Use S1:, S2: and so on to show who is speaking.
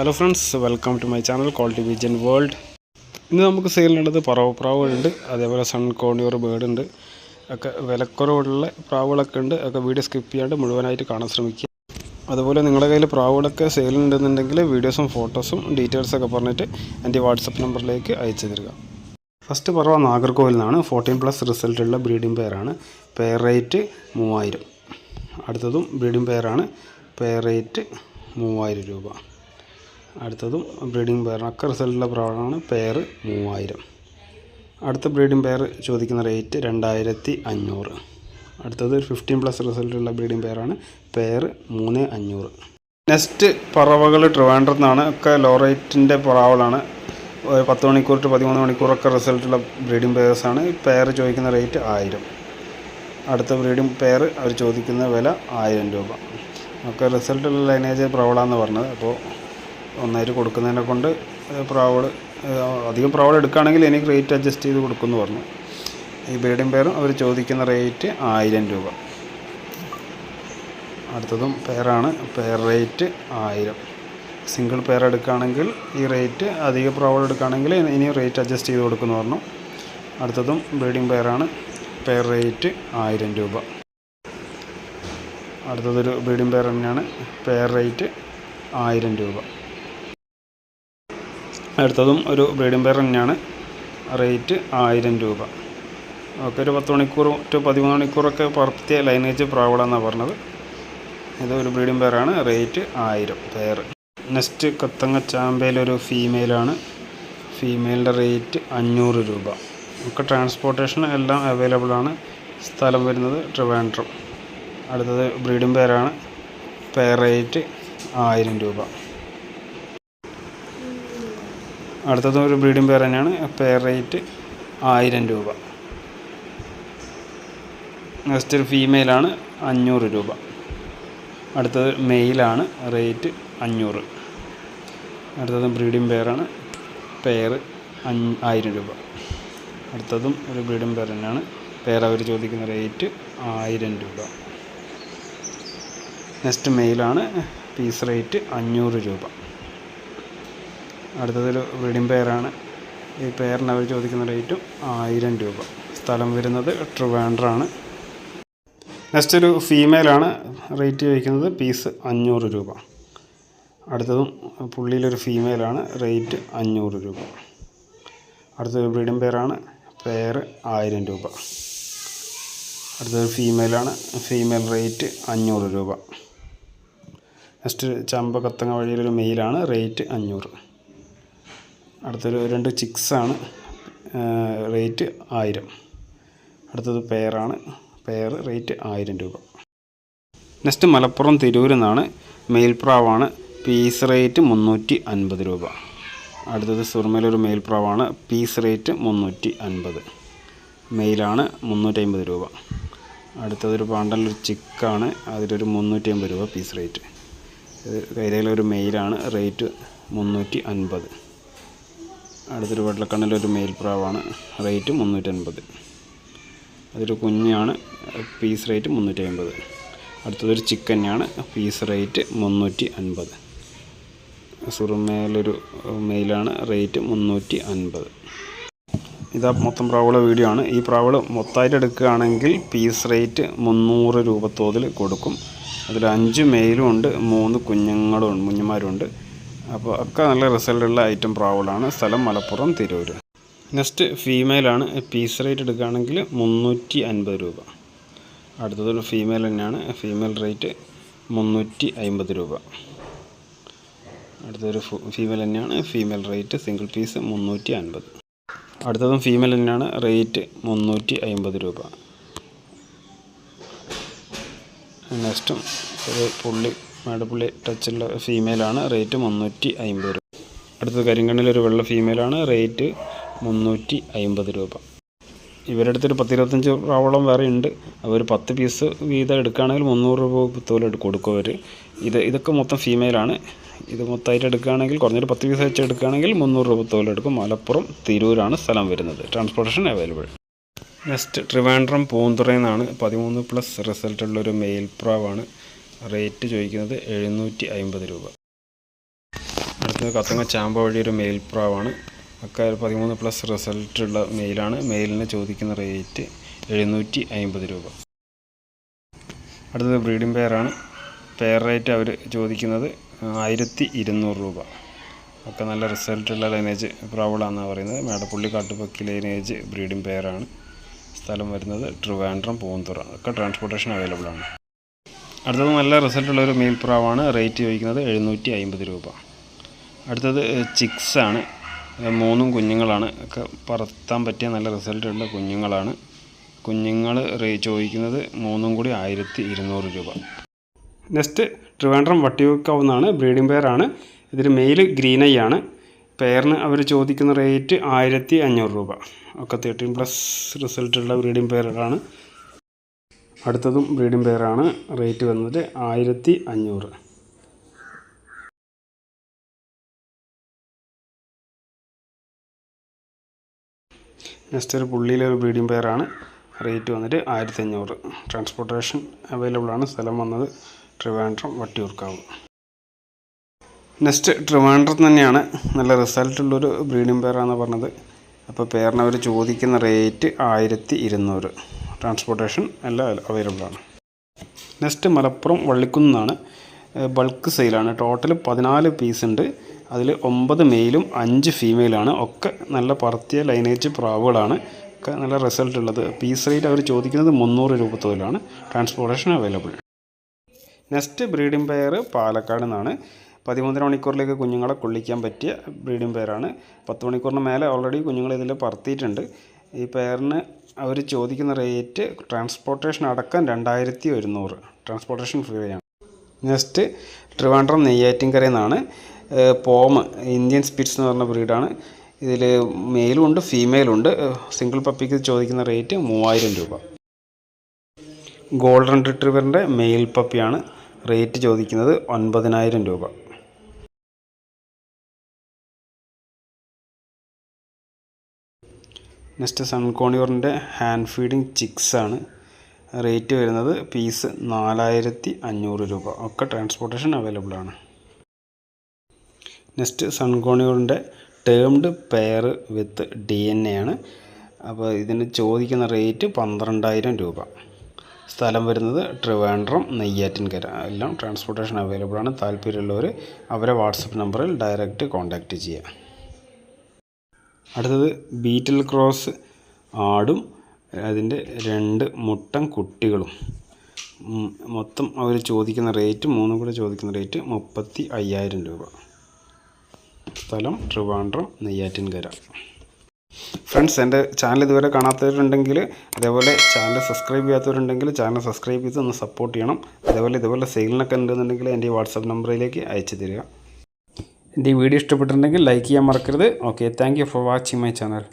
S1: Hello friends welcome to my channel quality vision world ഇന്ന് നമുക്ക് സെയിലിനുള്ളത് പറവ് പ്രാവുകളുണ്ട് അതേപോലെ സൺ കോണിയർ ബേർഡ് ഉണ്ട്. ഒക്കെ വിലക്കുറവുള്ള പ്രാവുകളൊക്കെ ഉണ്ട്. ഒക്കെ വീഡിയോ സ്കിപ്പ് ചെയ്യാണ്ട് മുഴുവനായിട്ട് കാണാൻ ശ്രമിക്കുക. അതുപോലെ നിങ്ങളുടെ കയ്യിൽ പ്രാവുകളൊക്കെ സെയിലുണ്ടെന്നുണ്ടെങ്കിൽ വീഡിയോസും ഫോട്ടോസും ഡീറ്റെയിൽസൊക്കെ പറഞ്ഞിട്ട് എന്റെ വാട്സപ്പ് നമ്പറിലേക്ക് അയച്ചു തരിക. ഫസ്റ്റ് പറവ നാഗർകോവിൽ നിന്നാണ്. ഫോർട്ടീൻ പ്ലസ് റിസൾട്ടുള്ള ബ്രീഡിംഗ് പെയറാണ് പെയർ റേറ്റ് മൂവായിരം. അടുത്തതും ബ്രീഡിംഗ് പെയറാണ് പെയർ റേറ്റ് മൂവായിരം രൂപ. അടുത്തതും ബ്രീഡിംഗ് അക്ക റിസൾട്ടുള്ള പ്രാവാണ് പെയർ മൂവായിരം. അടുത്ത ബ്രീഡിംഗ് പെയർ ചോദിക്കുന്ന റേറ്റ് രണ്ടായിരത്തി അഞ്ഞൂറ്. അടുത്തത് ഫിഫ്റ്റീൻ പ്ലസ് റിസൾട്ടുള്ള ബ്രീഡിംഗ് പെയറാണ് പെയർ മൂന്ന് അഞ്ഞൂറ്. നെക്സ്റ്റ് പറവകൾ ട്രിവാൻഡ്രത്ത് നിന്നാണ് ഒക്കെ ലോ റേറ്റിന്റെ പറവകളാണ് പത്ത് മണിക്കൂർ ടു പതിമൂന്ന് മണിക്കൂറൊക്കെ റിസൾട്ടുള്ള ബ്രീഡിംഗ് പെയർസാണ് പെയർ ചോദിക്കുന്ന റേറ്റ് ആയിരം. അടുത്ത ബ്രീഡിംഗ് പെയർ അവർ ചോദിക്കുന്ന വില ആയിരം രൂപ. ഒക്കെ റിസൾട്ടുള്ള ലൈനേജ് പ്രവളാന്ന് പറഞ്ഞത്. അപ്പോൾ ഒന്നായിട്ട് കൊടുക്കുന്നതിനെ കൊണ്ട് പ്രാവൾ അധികം പ്രാവൾ എടുക്കുകയാണെങ്കിൽ എനിക്ക് റേറ്റ് അഡ്ജസ്റ്റ് ചെയ്ത് കൊടുക്കുമെന്ന് പറഞ്ഞു. ഈ ബ്രീഡിംഗ് പേരും അവർ ചോദിക്കുന്ന റേറ്റ് ആയിരം രൂപ. അടുത്തതും പേരാണ് പേർ റേറ്റ് ആയിരം. സിംഗിൾ പെയർ എടുക്കുകയാണെങ്കിൽ ഈ റേറ്റ് അധിക പ്രാവൾ എടുക്കുകയാണെങ്കിൽ ഇനി റേറ്റ് അഡ്ജസ്റ്റ് ചെയ്ത് കൊടുക്കുമെന്ന് പറഞ്ഞു. അടുത്തതും ബ്രീഡിംഗ് പെയറാണ്. പെയർ റേറ്റ് ആയിരം രൂപ. അടുത്തതൊരു ബ്രീഡിംഗ് പെയർ തന്നെയാണ്. പെയർ റേറ്റ് ആയിരം രൂപ. അടുത്തതും ഒരു ബ്രീഡിംഗ് പെയർ തന്നെയാണ്. റേറ്റ് ആയിരം രൂപ. ഓക്കെ ഒരു പത്ത് മണിക്കൂർ ടു പതിമൂന്ന് മണിക്കൂറൊക്കെ പറത്തിയ ലൈനേജ് പ്രാവളെന്നാണ് പറഞ്ഞത്. ഇത് ഒരു ബ്രീഡിംഗ് പെയറാണ് റേറ്റ് ആയിരം. പെയർ നെക്സ്റ്റ് കത്തങ്ങ ചാമ്പയിലൊരു ഫീമെയിലാണ് ഫീമെയിലിന്റെ റേറ്റ് അഞ്ഞൂറ് രൂപ. ഒക്കെ ട്രാൻസ്പോർട്ടേഷൻ എല്ലാം അവൈലബിൾ ആണ്. സ്ഥലം വരുന്നത് ട്രിവാൻഡ്രം. അടുത്തത് ബ്രീഡിംഗ് പെയറാണ് പെയർ റേറ്റ് ആയിരം രൂപ. അടുത്തത് ഒരു ബ്രീഡിംഗ് പെയർ തന്നെയാണ്. പെയർ റേറ്റ് ആയിരം രൂപ. നെക്സ്റ്റ് ഒരു ഫീമെയിലാണ് അഞ്ഞൂറ് രൂപ. അടുത്തത് മെയിലാണ് റേറ്റ് അഞ്ഞൂറ്. അടുത്തത് ബ്രീഡിംഗ് പെയറാണ് പെയർ അഞ്ഞ് ആയിരം രൂപ. അടുത്തതും ഒരു ബ്രീഡിംഗ് പെയർ തന്നെയാണ്. പെയർ അവർ ചോദിക്കുന്ന റേറ്റ് ആയിരം രൂപ. നെക്സ്റ്റ് മെയിലാണ് പീസ് റേറ്റ് അഞ്ഞൂറ് രൂപ. അടുത്തതൊരു ബ്രീഡിംഗ് പെയറാണ്. ഈ പെയറിന് അവർ ചോദിക്കുന്ന റേറ്റും ആയിരം രൂപ. സ്ഥലം വരുന്നത് ട്രിവാൻഡ്രാണ്. നെക്സ്റ്റ് ഒരു ഫീമെയിലാണ് റേറ്റ് ചോദിക്കുന്നത് പീസ് അഞ്ഞൂറ് രൂപ. അടുത്തതും പുള്ളിയിലൊരു ഫീമെയിലാണ് റേറ്റ് അഞ്ഞൂറ് രൂപ. അടുത്തൊരു ബ്രീഡിംഗ് പെയറാണ് പെയർ ആയിരം രൂപ. അടുത്തൊരു ഫീമെയിലാണ് ഫീമെയിൽ റേറ്റ് അഞ്ഞൂറ് രൂപ. നെക്സ്റ്റ് ചമ്പ കത്തങ്ങ വഴിയിലൊരു മെയിലാണ് റേറ്റ് അഞ്ഞൂറ്. അടുത്തൊരു രണ്ട് ചിക്സാണ്. റേറ്റ് ആയിരം. അടുത്തത് പെയറാണ്. പെയർ റേറ്റ് ആയിരം രൂപ. നെക്സ്റ്റ് മലപ്പുറം തിരൂരിൽ നിന്നാണ് മെയിൽപ്രാവാണ് പീസ് റേറ്റ് മുന്നൂറ്റി അൻപത് രൂപ. അടുത്തത് സുർമയിലൊരു മെയിൽപ്രാവാണ് പീസ് റേറ്റ് മുന്നൂറ്റി അൻപത്. മെയിലാണ് മുന്നൂറ്റി അമ്പത് രൂപ. അടുത്തതൊരു പാണ്ടലൊരു ചിക്കാണ്. അതിലൊരു മുന്നൂറ്റി അമ്പത് രൂപ പീസ് റേറ്റ്. കൈരയിലൊരു മെയിലാണ് റേറ്റ് മുന്നൂറ്റി അൻപത്. അടുത്തൊരു വെള്ളക്കണ്ണിലൊരു മെയിൽ പ്രാവാണ് റേറ്റ് മുന്നൂറ്റൻപത്. അതൊരു കുഞ്ഞാണ്. പീസ് റേറ്റ് മുന്നൂറ്റി അൻപത് അടുത്തതൊരു ചിക്കനാണ്. പീസ് റേറ്റ് മുന്നൂറ്റി അൻപത് സുറുമേലൊരു മെയിലാണ് റേറ്റ് മുന്നൂറ്റി അൻപത് ഇതാ മൊത്തം പ്രാവള വീഡിയോ ആണ്. ഈ പ്രാവുകൾ മൊത്തമായിട്ട് എടുക്കുകയാണെങ്കിൽ പീസ് റേറ്റ് മുന്നൂറ് രൂപ തോതിൽ കൊടുക്കും. അതിൽ അഞ്ച് മെയിലും ഉണ്ട് മൂന്ന് കുഞ്ഞുങ്ങളും കുഞ്ഞുമാരുണ്ട്. അപ്പോൾ ഒക്കെ നല്ല റിസൾട്ടുള്ള ഐറ്റം പ്രാവുകളാണ് സ്ഥലം മലപ്പുറം തിരൂർ നെക്സ്റ്റ് ഫീമെയിലാണ് പീസ് റേറ്റ് എടുക്കുകയാണെങ്കിൽ മുന്നൂറ്റി അൻപത് രൂപ. അടുത്തതൊരു ഫീമെയിൽ തന്നെയാണ്. ഫീമെയിൽ റേറ്റ് മുന്നൂറ്റി അൻപത് രൂപ. അടുത്തൊരു ഫീമെയിൽ തന്നെയാണ്. ഫീമെയിൽ റേറ്റ് സിംഗിൾ പീസ് മുന്നൂറ്റി അൻപത് അടുത്തതും ഫീമെയിൽ തന്നെയാണ്. റേറ്റ് മുന്നൂറ്റി അൻപത് രൂപ നെക്സ്റ്റും ഒരു പുള്ളി മേടപ്പുള്ളി ടച്ചുള്ള ഫീമെയിലാണ് റേറ്റ് മുന്നൂറ്റി അമ്പത് രൂപ. അടുത്തത് കരിങ്കണ്ണിലൊരു വെള്ള ഫീമെയിലാണ് റേറ്റ് മുന്നൂറ്റി അമ്പത് രൂപ. ഇവരുടെ അടുത്തൊരു പത്തിരുപത്തഞ്ച് റാവളം വേറെ ഉണ്ട്. അവർ പത്ത് പീസ് വീതം എടുക്കുകയാണെങ്കിൽ മുന്നൂറ് രൂപ തോലെ കൊടുക്കും അവർ ഇത് ഇതൊക്കെ മൊത്തം ഫീമെയിലാണ് ഇത് മൊത്തമായിട്ട് എടുക്കുകയാണെങ്കിൽ കുറഞ്ഞൊരു പത്ത് പീസ് വെച്ച് എടുക്കുകയാണെങ്കിൽ മുന്നൂറ് രൂപ തോലെ എടുക്കും. മലപ്പുറം തിരൂരാണ് സ്ഥലം വരുന്നത്. ട്രാൻസ്പോർട്ടേഷൻ അവൈലബിൾ നെക്സ്റ്റ് ട്രിവാൻഡ്രം പൂന്തുറയിൽ നിന്നാണ് പതിമൂന്ന് പ്ലസ് റിസൾട്ടുള്ളൊരു മെയിൽ പ്രാവാണ്. റേറ്റ് ചോദിക്കുന്നത് എഴുന്നൂറ്റി അമ്പത് രൂപ. അടുത്തത് കത്തങ്ങ ചാമ്പ വഴി ഒരു മെയിൽ പ്രാവാണ്. ഒക്കെ പതിമൂന്ന് പ്ലസ് റിസൾട്ട് ഉള്ള മെയിലാണ് മെയിലിന് ചോദിക്കുന്ന റേറ്റ് എഴുന്നൂറ്റി അമ്പത് രൂപ. അടുത്തത് ബ്രീഡിംഗ് പെയറാണ് പെയർ റേറ്റ് അവർ ചോദിക്കുന്നത് ആയിരത്തി ഇരുന്നൂറ് രൂപ. ഒക്കെ നല്ല റിസൾട്ടുള്ള ലൈനേജ് പ്രാവളാണെന്നാണ് പറയുന്നത്. മേടപ്പുള്ളി കാട്ടുപക്കി ലൈനേജ് ബ്രീഡിംഗ് പെയറാണ് സ്ഥലം വരുന്നത് ട്രിവാൻഡ്രം പൂന്തുറ. ഒക്കെ ട്രാൻസ്പോർട്ടേഷൻ അവൈലബിൾ ആണ്. അടുത്തത് നല്ല റിസൾട്ടുള്ള ഒരു മെയിൽ പ്രാവാണ് റേറ്റ് ചോദിക്കുന്നത് എഴുന്നൂറ്റി അമ്പത് രൂപ. അടുത്തത് ചിക്സ് ആണ് മൂന്നും കുഞ്ഞുങ്ങളാണ്. ഒക്കെ പറത്താൻ പറ്റിയ നല്ല റിസൾട്ടുള്ള കുഞ്ഞുങ്ങളാണ്. കുഞ്ഞുങ്ങൾ റേ ചോദിക്കുന്നത് മൂന്നും കൂടി ആയിരത്തി ഇരുന്നൂറ് രൂപ. നെക്സ്റ്റ് ട്രിവാൻഡ്രം വട്ടിയൂക്കാവുന്നതാണ് ബ്രീഡിംഗ് പെയറാണ് ഇതിൽ മെയിൽ ഗ്രീൻ ഐ ആണ്. പെയറിന് അവർ ചോദിക്കുന്ന റേറ്റ് ആയിരത്തി അഞ്ഞൂറ് രൂപ. ഒക്കെ തേർട്ടീൻ പ്ലസ് റിസൾട്ടുള്ള ബ്രീഡിംഗ് പെയറാണ് അടുത്തതും ബ്രീഡിംഗ് പെയറാണ് റേറ്റ് വന്നത് ആയിരത്തി അഞ്ഞൂറ്. നെക്സ്റ്റ് ഒരു പുള്ളിയിലെ ഒരു ബ്രീഡിംഗ് പെയറാണ് റേറ്റ് വന്നിട്ട് ആയിരത്തി അഞ്ഞൂറ്. ട്രാൻസ്പോർട്ടേഷൻ അവൈലബിൾ ആണ്. സ്ഥലം വന്നത് ട്രിവാൻഡ്രം വട്ടിയൂർക്കാവ്. നെക്സ്റ്റ് ട്രിവാൻഡ്രം തന്നെയാണ്. നല്ല റിസൾട്ട് റിസൾട്ടുള്ളൊരു ബ്രീഡിംഗ് പെയറാണെന്ന് പറഞ്ഞത്. അപ്പോൾ പേരിനവർ ചോദിക്കുന്ന റേറ്റ് ആയിരത്തി ഇരുന്നൂറ്. ട്രാൻസ്പോർട്ടേഷൻ എല്ലാം അവൈലബിൾ ആണ്. നെക്സ്റ്റ് മലപ്പുറം വള്ളിക്കുന്നാണ്. ബൾക്ക് സെയിലാണ് ടോട്ടൽ പതിനാല് പീസ് ഉണ്ട്. അതിൽ ഒമ്പത് മെയിലും അഞ്ച് ഫീമെയിലാണ് ഒക്കെ നല്ല പറത്തിയ ലൈനേജ് പ്രാവുകളാണ്. ഒക്കെ നല്ല റിസൾട്ട് ഉള്ളത്. പീസ് റേറ്റ് അവർ ചോദിക്കുന്നത് മുന്നൂറ് രൂപ തോതിലാണ് transportation available next breeding pair Palakkad നിന്നാണ്. പതിമൂന്നര മണിക്കൂറിലേക്ക് കുഞ്ഞുങ്ങളെ കൊള്ളിക്കാൻ പറ്റിയ ബ്രീഡിംഗ് പെയറാണ് പത്ത് മണിക്കൂറിന് മേലെ ഓൾറെഡി കുഞ്ഞുങ്ങൾ ഇതിൽ പറത്തിയിട്ടുണ്ട്. ഈ പെയറിന് അവർ ചോദിക്കുന്ന റേറ്റ് ട്രാൻസ്പോർട്ടേഷൻ അടക്കം രണ്ടായിരത്തി ഒരുന്നൂറ്. ട്രാൻസ്പോർട്ടേഷൻ ഫ്രീ ആണ്. നെക്സ്റ്റ് ട്രിവാൻഡ്രം നെയ്യാറ്റിൻകരയിൽ എന്നാണ് പോം ഇന്ത്യൻ സ്പിറ്റ്സ് എന്ന് പറഞ്ഞ ബ്രീഡാണ്. ഇതിൽ മെയിലും ഉണ്ട് ഫീമെയിലും ഉണ്ട് സിംഗിൾ പപ്പിക്ക് ചോദിക്കുന്ന റേറ്റ് മൂവായിരം രൂപ. ഗോൾഡൻ റിട്രീവറിന്റെ മെയിൽ പപ്പിയാണ് റേറ്റ് ചോദിക്കുന്നത് ഒൻപതിനായിരം രൂപ. നെക്സ്റ്റ് സൺകോണിയോറിന്റെ ഹാൻഡ് ഫീഡിങ് ചിക്സ് ആണ് റേറ്റ് വരുന്നത് പീസ് നാലായിരത്തി അഞ്ഞൂറ് രൂപ. ഒക്കെ ട്രാൻസ്പോർട്ടേഷൻ അവൈലബിൾ ആണ്. Next സൺകോണിയോറിന്റെ tamed pair with D N A ആണ്. അപ്പോൾ ഇതിന് ചോദിക്കുന്ന റേറ്റ് പന്ത്രണ്ടായിരം രൂപ. സ്ഥലം വരുന്നത് ട്രിവാൻഡ്രം നെയ്യാറ്റിൻകര. എല്ലാം ട്രാൻസ്പോർട്ടേഷൻ അവൈലബിൾ ആണ്. താല്പര്യമുള്ളവർ അവരെ വാട്സപ്പ് നമ്പറിൽ ഡയറക്റ്റ് കോൺടാക്റ്റ് ചെയ്യുക. അടുത്തത് ബീറ്റിൽ ക്രോസ് ആടും അതിന്റെ രണ്ട് മുട്ടൻ കുട്ടികളും. മൊത്തം അവർ ചോദിക്കുന്ന റേറ്റ് മൂന്നും കൂടെ ചോദിക്കുന്ന റേറ്റ് മുപ്പത്തി അയ്യായിരം രൂപ. സ്ഥലം ട്രിവാൻഡ്രം നെയ്യാറ്റിൻകര. ഫ്രണ്ട്സ് എന്റെ ചാനൽ ഇതുവരെ കാണാത്തവരുണ്ടെങ്കിൽ അതേപോലെ ചാനൽ സബ്സ്ക്രൈബ് ചെയ്യാത്തവരുണ്ടെങ്കിൽ ചാനൽ സബ്സ്ക്രൈബ് ചെയ്ത് ഒന്ന് സപ്പോർട്ട് ചെയ്യണം. അതേപോലെ ഇതുപോലെ സെയിലിനൊക്കെ ഉണ്ടെന്നുണ്ടെങ്കിൽ എന്റെ ഈ വാട്സാപ്പ് നമ്പറിലേക്ക് അയച്ചു തരിക. എന്റെ ഈ വീഡിയോ ഇഷ്ടപ്പെട്ടിട്ടുണ്ടെങ്കിൽ ലൈക്ക് ചെയ്യാൻ മറക്കരുത്. Okay thank for watching my channel